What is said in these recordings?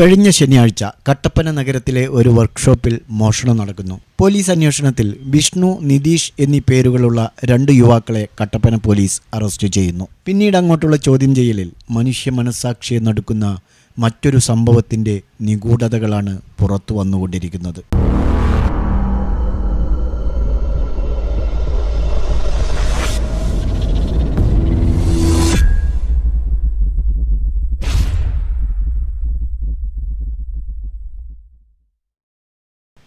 കഴിഞ്ഞ ശനിയാഴ്ച കട്ടപ്പന നഗരത്തിലെ ഒരു വർക്ക്ഷോപ്പിൽ മോഷണം നടക്കുന്നു. പോലീസ് അന്വേഷണത്തിൽ വിഷ്ണു നിതീഷ് എന്നീ പേരുകളുള്ള രണ്ട് യുവാക്കളെ കട്ടപ്പന പോലീസ് അറസ്റ്റ് ചെയ്യുന്നു. പിന്നീട് അങ്ങോട്ടുള്ള ചോദ്യം ചെയ്യലിൽ മനുഷ്യ മനസ്സാക്ഷിയെ നടുക്കുന്ന മറ്റൊരു സംഭവത്തിന്റെ നിഗൂഢതകളാണ് പുറത്തു വന്നുകൊണ്ടിരിക്കുന്നത്.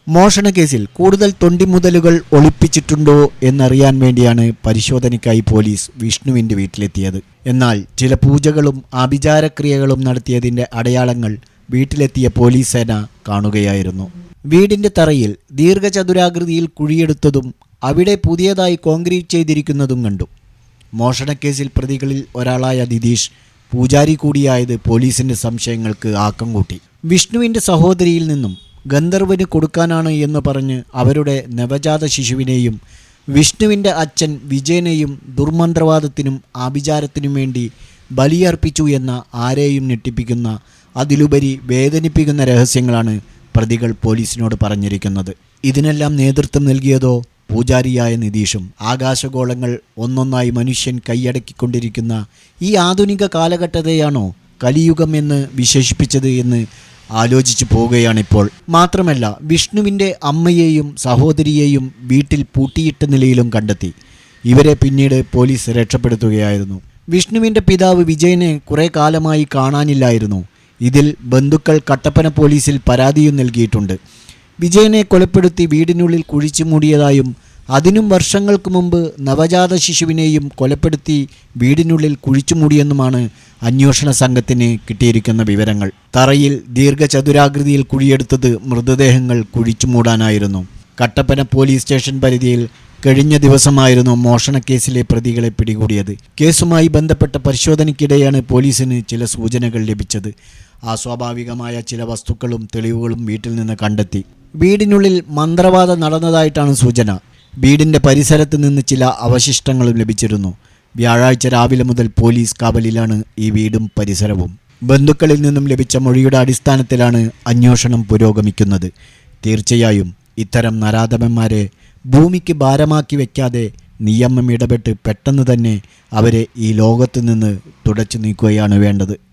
മോഷണക്കേസിൽ കൂടുതൽ തൊണ്ടിമുതലുകൾ ഒളിപ്പിച്ചിട്ടുണ്ടോ എന്നറിയാൻ വേണ്ടിയാണ് പരിശോധനയ്ക്കായി പോലീസ് വിഷ്ണുവിന്റെ വീട്ടിലെത്തിയത്. എന്നാൽ ചില പൂജകളും ആഭിചാരക്രിയകളും നടത്തിയതിന്റെ അടയാളങ്ങൾ വീട്ടിലെത്തിയ പോലീസ് സേന കാണുകയായിരുന്നു. വീടിന്റെ തറയിൽ ദീർഘചതുരാകൃതിയിൽ കുഴിയെടുത്തതും അവിടെ പുതിയതായി കോൺക്രീറ്റ് ചെയ്തിരിക്കുന്നതും കണ്ടു. മോഷണക്കേസിൽ പ്രതികളിൽ ഒരാളായ നിതീഷ് പൂജാരി കൂടിയായത് പോലീസിന്റെ സംശയങ്ങൾക്ക് ആക്കം കൂട്ടി. വിഷ്ണുവിന്റെ സഹോദരിയിൽ നിന്നും ഗന്ധർവന് കൊടുക്കാനാണ് എന്ന് പറഞ്ഞ് അവരുടെ നവജാത ശിശുവിനെയും വിഷ്ണുവിന്റെ അച്ഛൻ വിജയനെയും ദുർമന്ത്രവാദത്തിനും ആഭിചാരത്തിനും വേണ്ടി ബലിയർപ്പിച്ചു എന്ന ആരെയും ഞെട്ടിപ്പിക്കുന്ന അതിലുപരി വേദനിപ്പിക്കുന്ന രഹസ്യങ്ങളാണ് പ്രതികൾ പോലീസിനോട് പറഞ്ഞിരിക്കുന്നത്. ഇതിനെല്ലാം നേതൃത്വം നൽകിയതോ പൂജാരിയായ നിതീഷും. ആകാശഗോളങ്ങൾ ഒന്നൊന്നായി മനുഷ്യൻ കൈയടക്കിക്കൊണ്ടിരിക്കുന്ന ഈ ആധുനിക കാലഘട്ടത്തെയാണോ കലിയുഗം എന്ന് വിശേഷിപ്പിച്ചത് എന്ന് ആലോചിച്ചു പോവുകയാണിപ്പോൾ. മാത്രമല്ല വിഷ്ണുവിന്റെ അമ്മയെയും സഹോദരിയെയും വീട്ടിൽ പൂട്ടിയിട്ട നിലയിലും കണ്ടെത്തി. ഇവരെ പിന്നീട് പോലീസ് രക്ഷപ്പെടുത്തുകയായിരുന്നു. വിഷ്ണുവിന്റെ പിതാവ് വിജയനെ കുറേ കാലമായി കാണാനില്ലായിരുന്നു. ഇതിൽ ബന്ധുക്കൾ കട്ടപ്പന പോലീസിൽ പരാതിയും നൽകിയിട്ടുണ്ട്. വിജയനെ കൊലപ്പെടുത്തി വീടിനുള്ളിൽ കുഴിച്ചു മൂടിയതായും അതിനും വർഷങ്ങൾക്ക് മുമ്പ് നവജാത ശിശുവിനെയും കൊലപ്പെടുത്തി വീടിനുള്ളിൽ കുഴിച്ചു മൂടിയെന്നുമാണ് അന്വേഷണ സംഘത്തിന് കിട്ടിയിരിക്കുന്ന വിവരങ്ങൾ. തറയിൽ ദീർഘചതുരാകൃതിയിൽ കുഴിയെടുത്തത് മൃതദേഹങ്ങൾ കുഴിച്ചു മൂടാനായിരുന്നു. കട്ടപ്പന പോലീസ് സ്റ്റേഷൻ പരിധിയിൽ കഴിഞ്ഞ ദിവസമായിരുന്നു മോഷണക്കേസിലെ പ്രതികളെ പിടികൂടിയത്. കേസുമായി ബന്ധപ്പെട്ട പരിശോധനയ്ക്കിടെയാണ് പോലീസിന് ചില സൂചനകൾ ലഭിച്ചത്. അസ്വാഭാവികമായ ചില വസ്തുക്കളും തെളിവുകളും വീട്ടിൽ നിന്ന് കണ്ടെത്തി. വീടിനുള്ളിൽ മന്ത്രവാദം നടന്നതായിട്ടാണ് സൂചന. വീടിന്റെ പരിസരത്ത് നിന്ന് ചില അവശിഷ്ടങ്ങളും ലഭിച്ചിരുന്നു. വ്യാഴാഴ്ച രാവിലെ മുതൽ പോലീസ് കാവലിലാണ് ഈ വീടും പരിസരവും. ബന്ധുക്കളിൽ നിന്നും ലഭിച്ച മൊഴിയുടെ അടിസ്ഥാനത്തിലാണ് അന്വേഷണം പുരോഗമിക്കുന്നത്. തീർച്ചയായും ഇത്തരം നരാധമന്മാരെ ഭൂമിക്ക് ഭാരമാക്കി വയ്ക്കാതെ നിയമം ഇടപെട്ട് പെട്ടെന്ന് തന്നെ അവരെ ഈ ലോകത്ത് നിന്ന് തുടച്ചു നീക്കുകയാണ് വേണ്ടത്.